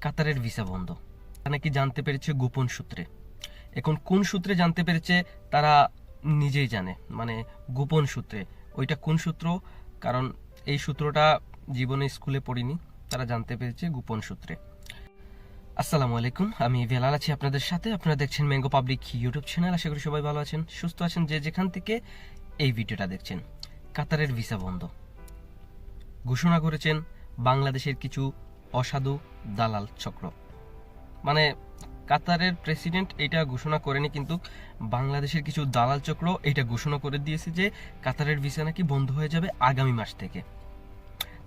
কাতারের ভিসা বন্ধ। নাকি জানতে পেরেছে গোপন সূত্রে। এখন কোন সূত্রে জানতে পেরেছে তারা নিজেই জানে। মানে গোপন সূত্রে। ওইটা কোন সূত্র? কারণ এই সূত্রটা জীবনে স্কুলে পড়িনি। তারা জানতে পেরেছে গোপন সূত্রে। আসসালামু আলাইকুম, আমি বেলাল আছি আপনাদের সাথে। আপনারা দেখছেন ম্যাঙ্গো পাবলিক ইউটিউব চ্যানেল। আশা করি সবাই ভালো আছেন, সুস্থ আছেন। যে যেখান থেকে এই ভিডিওটা দেখছেন। কাতারের ভিসা বন্ধ। ঘোষণা করেছেন বাংলাদেশের কিছু অসাধু দালাল চক্র। মানে কাতারের প্রেসিডেন্ট এটা ঘোষণা করেনি, কিন্তু বাংলাদেশের কিছু দালাল চক্র এটা ঘোষণা করে দিয়েছে যে কাতারের ভিসা নাকি বন্ধ হয়ে যাবে আগামী মাস থেকে।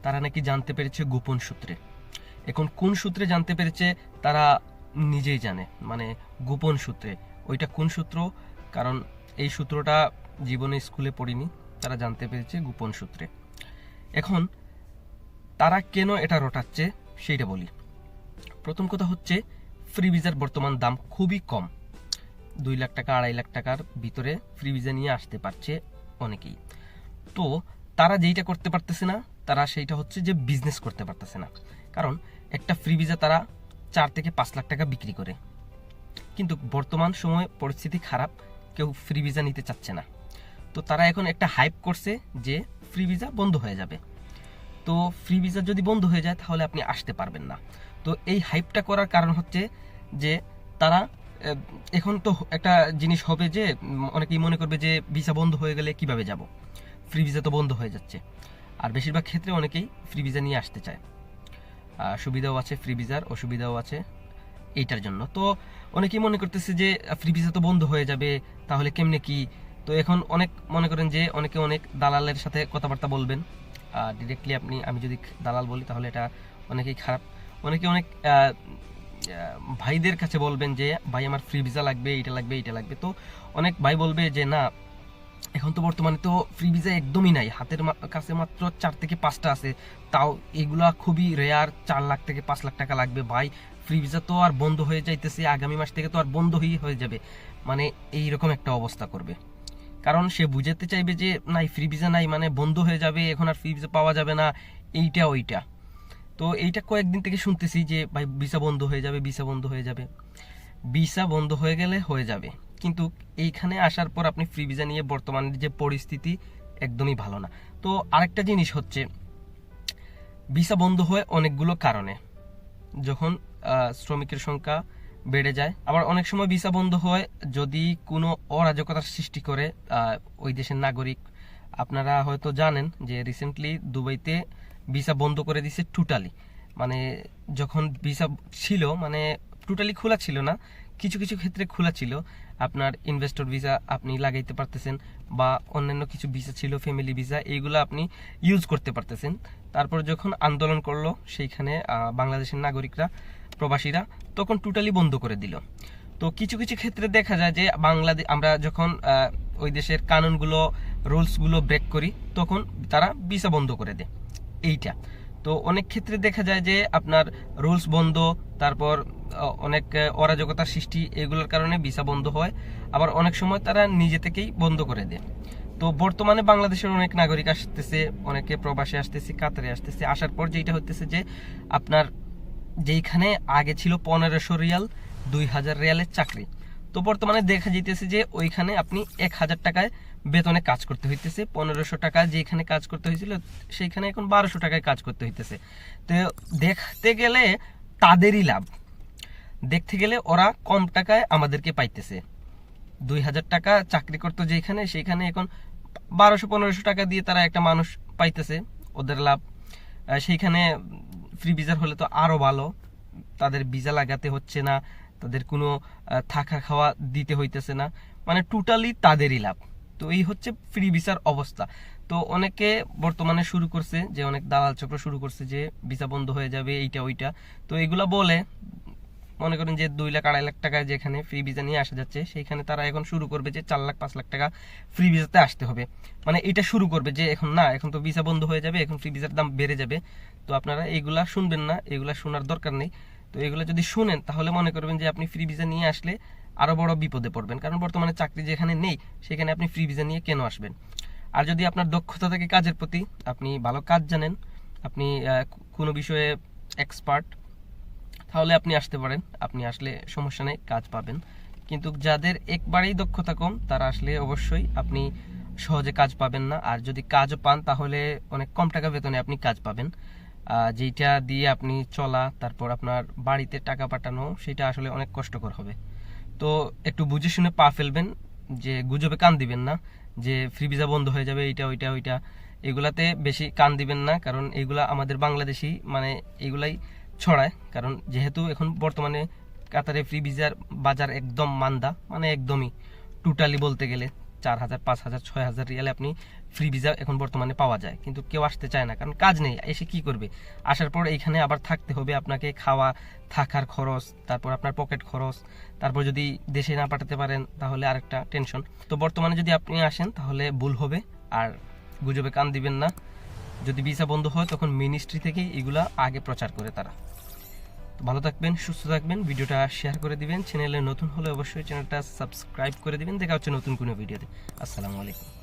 তারা নাকি জানতে পেরেছে গোপন সূত্রে। এখন কোন সূত্রে জানতে পেরেছে তারা নিজেই জানে। মানে গোপন সূত্রে। ওইটা কোন সূত্র? কারণ এই সূত্রটা জীবনে স্কুলে পড়িনি, তারা জানতে পেরেছে গোপন সূত্রে। এখন তারা কেন এটা রটাচ্ছে? সেইটা বলি। প্রথম কথা হচ্ছে ফ্রি ভিসার বর্তমান দাম খুবই কম। দুই লাখ টাকা, আড়াই লাখ টাকার ভিতরে ফ্রি ভিসা নিয়ে আসতে পারছে অনেকেই। তো তারা যেইটা করতে পারতেছে না, তারা সেইটা হচ্ছে যে বিজনেস করতে পারতেছে না। কারণ একটা ফ্রি ভিসা তারা চার থেকে পাঁচ লাখ টাকা বিক্রি করে। কিন্তু বর্তমান সময়ে পরিস্থিতি খারাপ, কেউ ফ্রি ভিসা নিতে চাচ্ছে না। তো তারা এখন একটা হাইপ করছে যে ফ্রি ভিসা বন্ধ হয়ে যাবে। তো ফ্রি ভিসা যদি বন্ধ হয়ে যায়, তাহলে আপনি আসতে পারবেন না। তো এই হাইপটা করার কারণ হচ্ছে যে, তারা এখন তো একটা জিনিস হবে যে, অনেকেই মনে করবে যে ভিসা বন্ধ হয়ে গেলে কীভাবে যাব? ফ্রি ভিসা তো বন্ধ হয়ে যাচ্ছে। আর বেশিরভাগ ক্ষেত্রে অনেকেই ফ্রি ভিসা নিয়ে আসতে চায়। সুবিধাও আছে ফ্রি ভিসার অসুবিধাও আছে এইটার জন্য। তো অনেকেই মনে করতেছে যে ফ্রি ভিসা তো বন্ধ হয়ে যাবে, তাহলে কেমনে কি? তো এখন অনেক মনে করেন যে, অনেকে অনেক দালালের সাথে কথাবার্তা বলবেন। ডিরেক্টলি আপনি, আমি যদি দালাল বলি, তাহলে এটা অনেকেই খারাপ। অনেকে অনেক ভাইদের কাছে বলবেন যে, ভাই, আমার ফ্রি ভিসা লাগবে এটা লাগবে এটা লাগবে। তো অনেক ভাই বলবে যে, না, এখন তো বর্তমানে তো ফ্রি ভিসা একদমই নাই। হাতের কাছে মাত্র চার থেকে পাঁচটা আছে। তাও এগুলা খুবই রেয়ার চার লাখ থেকে পাঁচ লাখ টাকা লাগবে। ভাই ফ্রি ভিসা তো আর বন্ধ হয়ে যাইতেছে। আগামী মাস থেকে তো আর বন্ধই হয়ে যাবে। মানে এই রকম একটা অবস্থা করবে। কারণ সে বুঝাতে চাইবে যে, নাই ফ্রি ভিসা নাই মানে বন্ধ হয়ে যাবে, এখন আর ফ্রি ভিসা পাওয়া যাবে না। এইটা, ওইটা। তো এইটা কয়েকদিন থেকে শুনতেছি যে, ভাই ভিসা বন্ধ হয়ে যাবে ভিসা বন্ধ হয়ে যাবে। ভিসা বন্ধ হয়ে গেলে হয়ে যাবে। কিন্তু এইখানে আসার পর আপনি ফ্রি ভিসা নিয়ে বর্তমানের যে পরিস্থিতি, একদমই ভালো না। তো আরেকটা জিনিস হচ্ছে ভিসা বন্ধ হয় অনেকগুলো কারণে। যখন শ্রমিকের সংখ্যা বেড়ে যায়। আবার অনেক সময় ভিসা বন্ধ হয়, যদি কোনো অরাজকতার সৃষ্টি করে ওই দেশের নাগরিক। আপনারা হয়তো জানেন যে রিসেন্টলি দুবাইতে ভিসা বন্ধ করে দিছে টোটালি মানে যখন ভিসা ছিল মানে টোটালি খোলা ছিল না, কিছু কিছু ক্ষেত্রে খোলা ছিল। আপনার ইনভেস্টর ভিসা আপনি লাগাইতে পারতেছেন বা অন্যান্য কিছু ভিসা ছিল ফ্যামিলি ভিসা, এইগুলো আপনি ইউজ করতে পারতেছেন। তারপর যখন আন্দোলন করল, সেইখানে বাংলাদেশের নাগরিকরা প্রবাসীরা তখন টোটালি বন্ধ করে দিল। তো কিছু কিছু ক্ষেত্রে দেখা যায় যে বাংলাদেশ আমরা যখন ওই দেশের কানুনগুলো, রুলসগুলো ব্রেক করি, তখন তারা ভিসা বন্ধ করে দেয়। এইটা। তো অনেক ক্ষেত্রে দেখা যায় যে আপনার রুলস বন্ধ, তারপর অনেক অরাজকতার সৃষ্টি, এগুলোর কারণে ভিসা বন্ধ হয়। আবার অনেক সময় তারা নিজে থেকেই বন্ধ করে দেয়। তো বর্তমানে বাংলাদেশের অনেক নাগরিক আসতেছে, অনেকে প্রবাসে আসতেছে, কাতারে আসতেছে। আসার পর যেটা হতেছে যে আপনার যেইখানে আগে ছিল পনেরোশো রিয়াল দুই হাজার রিয়ালের চাকরি। তো বর্তমানে দেখা যাইতেছে যে ওইখানে আপনি এক হাজার টাকায় বেতনে কাজ করতে হইতেছে। পনেরোশো টাকা যেখানে কাজ করতে হয়েছিল সেইখানে এখন বারোশো টাকায় কাজ করতে হইতেছে। তো দেখতে গেলে তাদেরই লাভ। দেখতে গেলে ওরা কম টাকায় আমাদেরকে পাইতেছে। দুই হাজার টাকা চাকরি করতো যেখানে সেইখানে এখন বারোশো, পনেরোশো টাকা দিয়ে তারা একটা মানুষ পাইতেছে, ওদের লাভ। সেইখানে ফ্রি ভিজার হলে তো আরও ভালো। তাদের ভিসা লাগাতে হচ্ছে না, তাদের কোনো থাকা খাওয়া দিতে হইতেছে না। মানে টোটালি তাদেরই লাভ। তো এই হচ্ছে ফ্রি ভিসার অবস্থা। তো অনেকে বর্তমানে শুরু করছে যে, অনেক দালাল চক্র শুরু করছে যে ভিসা বন্ধ হয়ে যাবে, এইটা, ওইটা। তো এগুলা বলে মনে করেন যে দুই লাখ আড়াই লাখ টাকায় যেখানে ফ্রি ভিসা নিয়ে আসা যাচ্ছে, সেইখানে তারা এখন শুরু করবে যে চার লাখ, পাঁচ লাখ টাকা ফ্রি ভিসাতে আসতে হবে। মানে এটা শুরু করবে যে এখন না, এখন তো ভিসা বন্ধ হয়ে যাবে, এখন ফ্রি ভিসার দাম বেড়ে যাবে। তো আপনারা এইগুলা শুনবেন না, এগুলা শোনার দরকার নেই। তো এগুলো যদি শুনেন, তাহলে মনে করবেন যে আপনি ফ্রি ভিসা নিয়ে আসলে আরও বড় বিপদে পড়বেন। কারণ বর্তমানে চাকরি যেখানে নেই, সেখানে আপনি ফ্রি ভিসা নিয়ে কেন আসবেন? আর যদি আপনার দক্ষতা থাকে কাজের প্রতি, আপনি ভালো কাজ জানেন, আপনি কোনো বিষয়ে এক্সপার্ট তাহলে আপনি আসতে পারেন। আপনি আসলে সমস্যা নেই, কাজ পাবেন। কিন্তু যাদের একবারেই দক্ষতা কম, তারা আসলে অবশ্যই আপনি সহজে কাজ পাবেন না। আর যদি কাজও পান, তাহলে অনেক কম টাকা বেতনে আপনি কাজ পাবেন। যেইটা দিয়ে আপনি চলা, তারপর আপনার বাড়িতে টাকা পাঠানো, সেটা আসলে অনেক কষ্টকর হবে। তো একটু বুঝে শুনে পা ফেলবেন, যে গুজবে কান দিবেন না, যে ফ্রি ভিসা বন্ধ হয়ে যাবে, এইটা, ওইটা ওইটা। এগুলাতে বেশি কান দিবেন না, কারণ এগুলা আমাদের বাংলাদেশি মানে এগুলাই ছড়ায়, কারণ যেহেতু এখন বর্তমানে কাতারে ফ্রি ভিসার বাজার একদম মান্দা মানে একদমই টোটালি বলতে গেলে চার হাজার, পাঁচ হাজার, ছয় হাজার রিয়ালে আপনি ফ্রি ভিসা এখন বর্তমানে পাওয়া যায়। কিন্তু কেউ আসতে চায় না, কারণ কাজ নেই, এসে কি করবে? আসার পর এইখানে আবার থাকতে হবে আপনাকে খাওয়া, থাকার খরচ, তারপর আপনার পকেট খরচ, তারপর যদি দেশে না পাঠাতে পারেন, তাহলে আরেকটা টেনশন তো বর্তমানে যদি আপনি আসেন, তাহলে ভুল হবে, আর গুজবে কান দিবেন না। যদি ভিসা বন্ধ হয়, তখন মিনিস্ট্রি থেকেই এগুলা আগে প্রচার করে তারা। ভালো থাকবেন, সুস্থ থাকবেন, ভিডিওটা শেয়ার করে দিবেন। চ্যানেলে নতুন হলে অবশ্যই চ্যানেলটা সাবস্ক্রাইব করে দিবেন। দেখা হচ্ছে নতুন কোনো ভিডিওতে আসসালামু আলাইকুম।